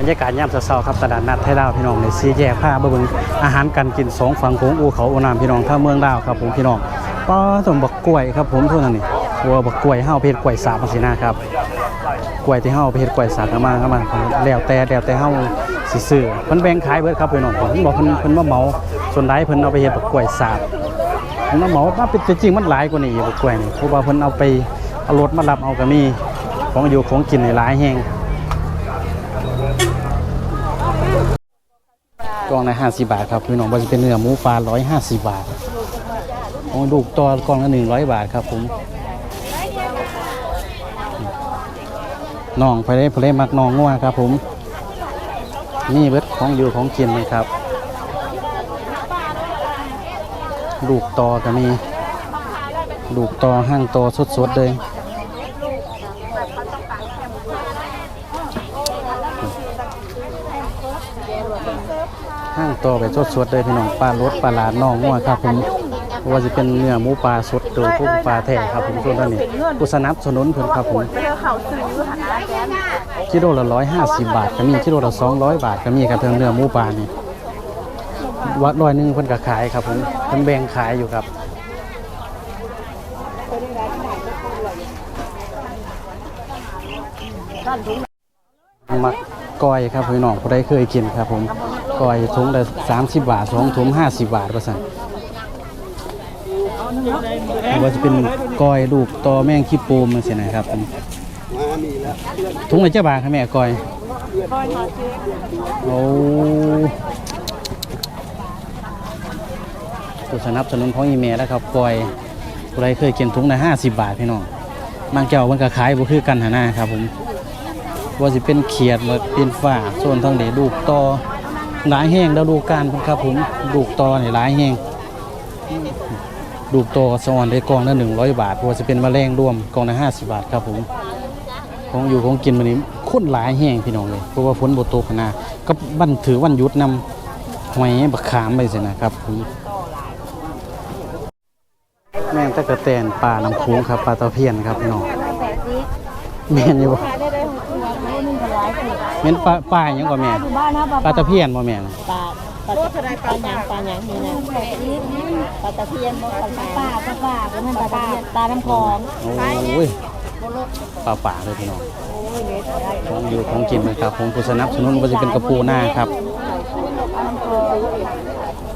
บรรยากาศยามเช้าครับตลาดนัดไทยลาวพี่น้องในซีแยกผ้าเบิ่งอาหารการกินสองฝั่งโขงอูเขาอูน้ำพี่น้องท่าเมืองลาวครับผมพี่น้องป้าต้นบักกล้วยครับผมเท่านั้นนี่วัวบักกล้วยเฮาเพชรกล้วยสาบจังซี่นะครับกล้วยที่เฮาเพชรกล้วยสาบเข้ามาเข้ามาแล้วแต่แล้วแต่เฮาสิซื้อเพิ่นแบ่งขายเบิดครับพี่น้องเพิ่นบอกเพิ่นเพิ่นมาเมาส่วนใดเพิ่นเอาไปเฮ็ดบักกล้วยสาบเพิ่นมาเมามาเป็นจริงมันหลายกว่านี้บักกล้วยนี่เพราะว่าเพิ่นเอาไปเอารถมารับเอาก็มีของอยู่ของกินนี่หลายแฮง กล่องละ50บาทครับพี่น้องว่าจะเป็นเนื้อหมูปลา150บาทโอ้ลูกตัวกล่องละ100บาทครับผมน้องไปได้เพลมักน้องงัวครับ ผมนี่เบิดของอยู่ของกินเลยครับ ลูกตอก็มีลูกตอห้างตอสดๆเลย ห้างต่อไปสดๆเลยพี่น้องปลารสปลาหลาน้องงัวครับผมว่าจะเป็นเนื้อหมูปลาสดโดยผู้ปลาแท้ครับผมส่วนท่านนี้ผู้สนับสนุนเพิ่นครับผมกิโลละร้อยห้าสิบบาทก็มีกิโลละสองร้อยบาทก็มีครับเพิ่นเนื้อหมูปลานี่วัดร้อยหนึงเพิ่นก็ขายครับผมเพิ่นแบ่งขายอยู่ครับมัก ก้อยครับพี่น้องผู้ใดเคยกินครับผมก้อยถุงละสามสิบบาทสองถุงห้าสิบบาทประสันหรือว่าจะเป็นก้อยลูกตอแมงขี้ปูมันเสินะครับผมถุงละเจ้าบาทครับแม่ก้อยโอ้ผู้สนับสนุนของอีเมลแล้วครับก้อยผู้ใดเคยกินถุงละห้าสิบบาทพี่น้องบางเจ้ามันก็ขายบ่คือกันหนนะครับผม ว่าสิเป็นเขียดว่าเป็นฝ้าส่วนทางเดลูกตอหลายแห้งแล้วลูการครับผมลูกตอนี่หลายแห้งลูกตอสวรรค์ได้กองละหนึ่งร้อยบาทว่าจะเป็นแมลงรวมกองละห้าสิบบาทครับผมของอยู่ของกินวันนี้คนหลายแห้งพี่น้องเลยเพราะว่าฝนบ่ตกนะก็บันถือวันยุดนำหอยบักขามไปสินะครับผมแม่งตะกะแตนปลาน้ำโขงครับปลาตะเพียนครับพี่น้องแม่นอยู่ แม่นปลาปลาหยังก็แม่านนะปลาตะเพียนบ่แม่นปลาปลาปลาปลาหยังปลาหยังนี่นะปลาตะเพียนบ่ปลาปลาปลาปลาก็มันปลาตะเพียนปลาน้ำคลองโอ้ยปลาป่าเลยพี่น้องของอยู่ของกินนะครับผมผู้สนับสนุนก็จะเป็นกระปูหน้าครับ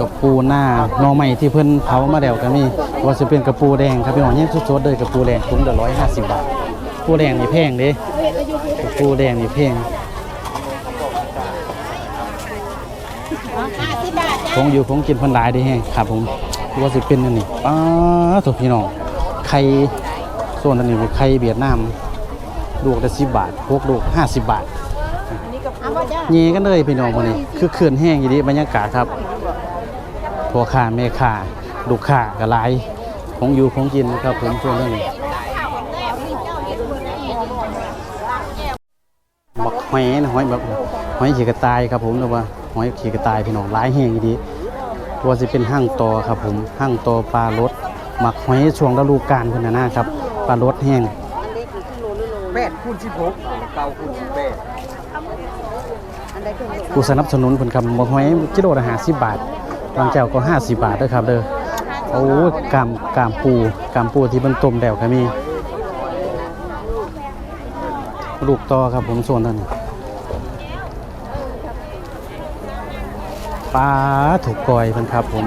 กระปูหน้าหน่อใหม่ที่เพิ่นเผามาแล้วก็มีว่าจะเป็นกระปูแดงครับพี่น้องยังสดๆเลยกระปูแดงถุงละร้อยห้าสิบบาทกระปูแดงนี่แพงเด้ ปูแดงนี่แพงของอยู่ของกินพันหลายด้แฮงครับผมว่าจะเป็นอันนี้ป้าถูกพี่น้องไข่ส่วนอันนี้เป็นไข่เวียดนามลูกละสิบบาทพวกลูกห้าสิบบาทเงี้กันเลยพี่น้องวันนี้คือเขื่อนแห้งอย่างนี้บรรยากาศครับพ่อค้าแม่ค้าลูกค้าก็หลายของอยู่ของกินครับผมช่วงเรื่องนี้บัก หอยนะหอยแบบหอยขี่กระต่ายครับผมหรือว่าหอยขี่กระต่ายพี่น้องหลายแห้งอย่างนี้ตัวสิเป็นห้างตอครับผมห้างตอปลารสหมักหอยช่วงฤดูกาลเพิ่นน่ะนะครับปลารสแห้งแปดคูณสิบหกเก้าคูณสิบแปดผู้สนับสนุนเพิ่นครับบ่หอยกิโลละ50บาทบางเจ้าก็50บาทเด้อครับเด้อโอ้กามกามปูกามปูที่มันต้มแล้วก็มี ลูกต่อครับผมส่วนนั้นปลาถูกกอยเพิ่นครับผม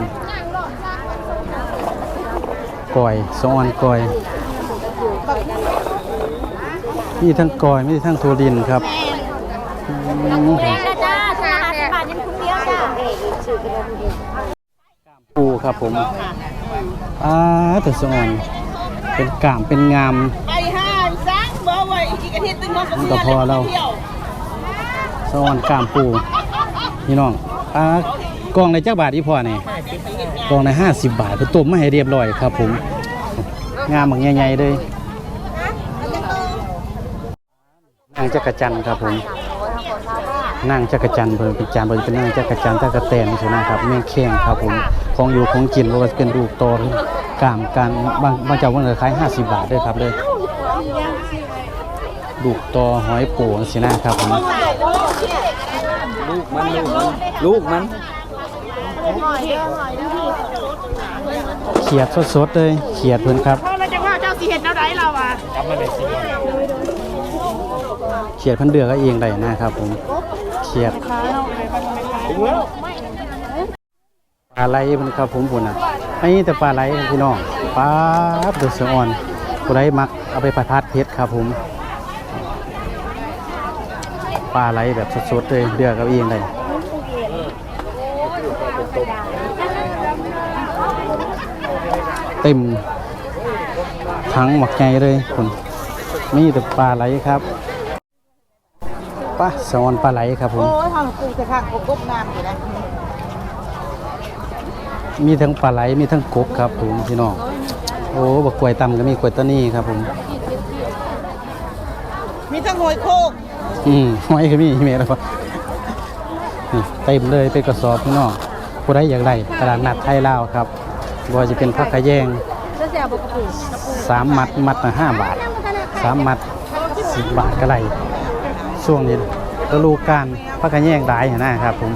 กอยสองอันกอยมีทั้งกอยมีทั้งโทรินครับอืมจ้าจ้าสามสิบบาทยังคุ้มเดียวจ้าปูครับผมอ่าแต่สอนเป็นกามเป็นงาม ไปห้างซักบ่ไหว อีกอาทิตย์หนึงมันก็พอแล้วเที่ยวสอนกามปูพี่น้องอ่ากล่องในเจักบาทอีพอนี่กล่องในห้าสิบบาทเพิ่นต้มมาให้เรียบร้อยครับผม งามบางใหญ่ๆเลยนางจักรจันทร์ครับผมนางจักรจันทร์เพิ่นเป็นจานเพิ่นเป็นนางจักรจันทร์ตะกะแตนใช่ไหมครับแม่แข้งครับผมของอยู่ของกินว่าเป็นลูกตหรือกามการบางบางเจ้าเพิ่นก็ขาย50บาทด้อครับเด้อ ลูกต่อหอยโป่งสินะครับผมลูกมันลูกมันลูกมันเขียดสดๆเลยเขียดเพิ่นครับเพราะเราจะว่าเจ้าสีเห็ดแนวไหนเราอะเขียดเพิ่นเดือกก็เองได้นะครับผมเขียดปลาไหลเพิ่นครับผมพุ่นน่ะไอ้แต่ปลาไหลพี่น้องปลาบเดือดสะอ่อนผู้ใดมักเอาไปผัดผัดเผ็ดครับผม ปลาไหลแบบสดๆเลยเดือกก็เองได้เต็มทั้งหมักใหญ่เลยคุณนี่แต่ปลาไหลครับปลาสอนปลาไหลครับผมโอ้ยทางกูจะข้างกบน้ำอยู่นะมีทั้งปลาไหลมีทั้งกบครับผมพี่น้องโอ้บักกล้วยตำก็มีกล้วยตานีครับผม มีทั้งหอยโคก อืมหอยก็มีเมแล้วครับนี่เต็มเลยเป็นกระสอบพี่น้องผู้ใดอยากได้ตลาดนัดไทยลาวครับบ่ว่าจะเป็นผักกระแยงสามมัดมัดละห้าบาทสามมัดสิบบาทก็ไรช่วงนี้ฤดูกาลผักกระแยงหลายหั้นะครับผม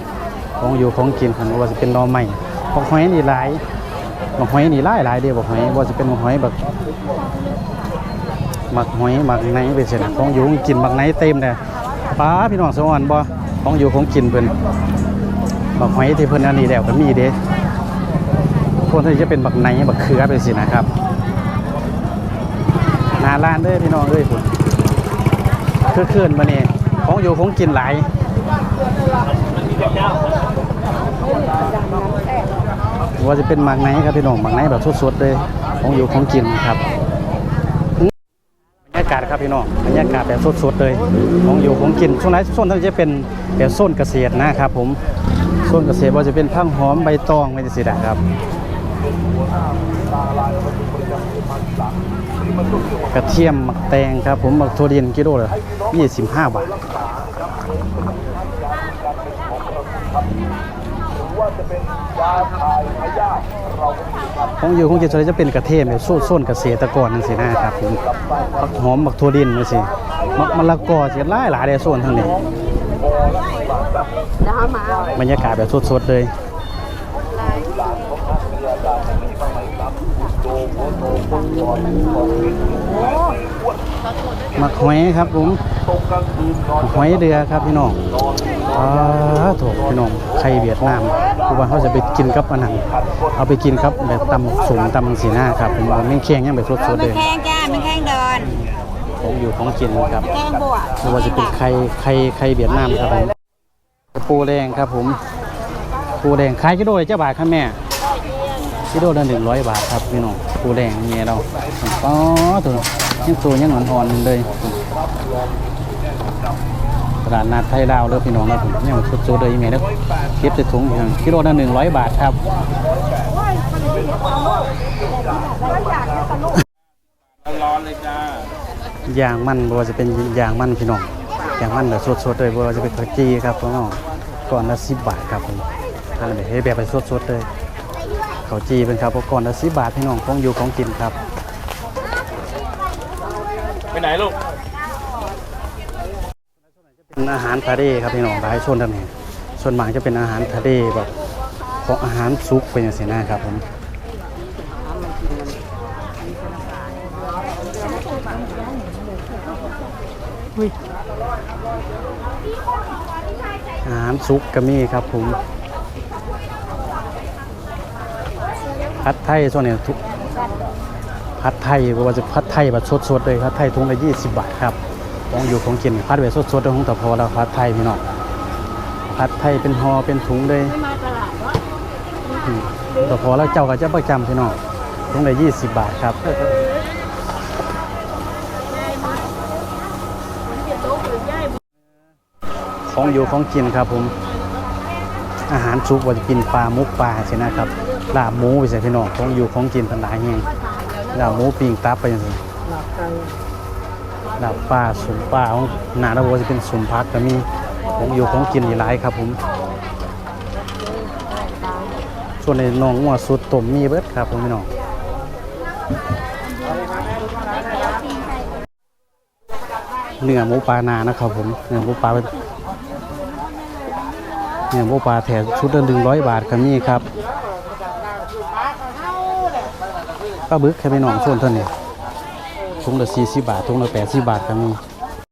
ของอยู่ของกินคันบ่ว่าจะเป็นนอใหม่ของหอยนี่หลายบักหอยนี่หลายหลายเดียวบักหอยบ่ว่าจะเป็นบักหอยแบบหมักหอยหมักไหนเป็นสินะของอยู่ของกินหมักไหนเต็มเลย ป้าพี่น้องสวรรค์บ่ของอยู่ของกินเพิ่นหมักหอยที่เพิ่นอันนี้แล้วก็มีเด้พวกที่จะเป็นหมักไนหมักเขือเป็นสินะครับนาร้านเด้อพี่น้องเอ้ยพุ่นคือคืนมาเนี่ยของอยู่ของกินหลายว่าจะเป็นหมักไหนครับพี่น้องหมักไหนแบบสดๆเลยของอยู่ของกินครับาศครับพี่น้องบรรยากาศแบบสดๆเลยของอยู่ของกินช่วงไหนช่วงนั้นจะเป็นแบบโซนเกษตรนะครับผมโซนเกษตรว่าจะเป็นพังหอมใบตองไม่ได้สินะครับกระเทียมหมักแตงครับผมหมักถั่วเดียนกิโลละ25บาท ของอยู่ของกินส่วนใหญ่จะเป็นกระเทียมแบบโซนโซนเกษตรกรนั่นสินะครับผมผักหอมหมักถั่วดินนั่นสิมักมะละกอสิหลายหลายเลยโซนทั้งนี้บรรยากาศแบบสดๆเลยหมักหอยครับผมหมักหอยเดือครับพี่น้องอ่าโถพี่น้องไข่เวียดนาม คือว่าเขาจะไปกินกับอันนั้นเอาไปกินครับแบบตำสูงตำสีหน้าครับผมว่าไม่เคียงยังแบบสดๆเลยแข้งจ้ามันแข้งเดินของอยู่ของกินครับแข้งบวกไม่ว่าจะเป็นไข่ไข่ไข่เวียดนามครับผมปูแดงครับผมปูแดงขายกิโลละเจ้าบาทครับแม่กิโลละหนึ่งร้อยบาทครับพี่น้องปูแดงเมียเราอ๋อตัวยังตัวยังอ่อนๆเลยต ลาดนัดไทยลาวเลยพี่น้องนะผมยังสดๆเลยเมียแล้วเก็บใส่ถุงอย่างกิโลละหนึ่งร้อยบาทครับร้อนเลยจ้าอย่างมันบ่ว่าจะเป็นอย่างมันพี่น้องอย่างมันแบบสดๆเลยบ่ว่าจะเป็นข้าวจีครับพี่น้องก่อนละสิบบาทครับผมทานแบบให้แบบไปสดๆเลยข้าวจีเป็นครับก่อนละสิบบาทพี่น้องของอยู่ของกินครับ ไปไหนลูก เป็นอาหารทะเลครับพี่น้องหลายชนท่านนี้ส่วนมากจะเป็นอาหารทะเลแบบของอาหารซุปเป็นอย่างนี้นะครับผมอุ้ยอาหารซุปก็มีครับผมพัดไทยส่วนนี้ทุกพัดไทยว่าจะพัดไทยแบบสดๆเลยพัดไทยถุงละ20บาทครับ ของอยู่ของกินพัดแบบสดๆของตะพอแล้วพัดไทยพี่น้องพัดไทยเป็นหอเป็นถุงเลยตะพอแล้วเจ้าก็จะประจำพี่น้องถุงละ20บบาทครับของอยู่ของกินครับผม อาหารซุปว่าจะกินปลามุกปลาใช่นะครับลาบหมูไปใส่พี่น้องของอยู่ของกินพันหลายแห่งลาบหมูปิ้งตับไปอย่างนี้ ดาบป่าสุมป่าของนาดาวจะเป็นสุมพักก็มีของอยู่ของกินหลายครับผม ส่วนในน้องงัวสุดต้มมีเบิดครับผมพี่น้องเนื้อหมูปลานานะครับผมเนื้อหมูปลาเป็นเนื้อหมูปลาแถมชุดละหนึ่งร้อยบาทก็มีครับปลาบึกแค่ไม่นองส่วนเท่านี้ ถุงละ40บาทถุงละ80บบาทก็มี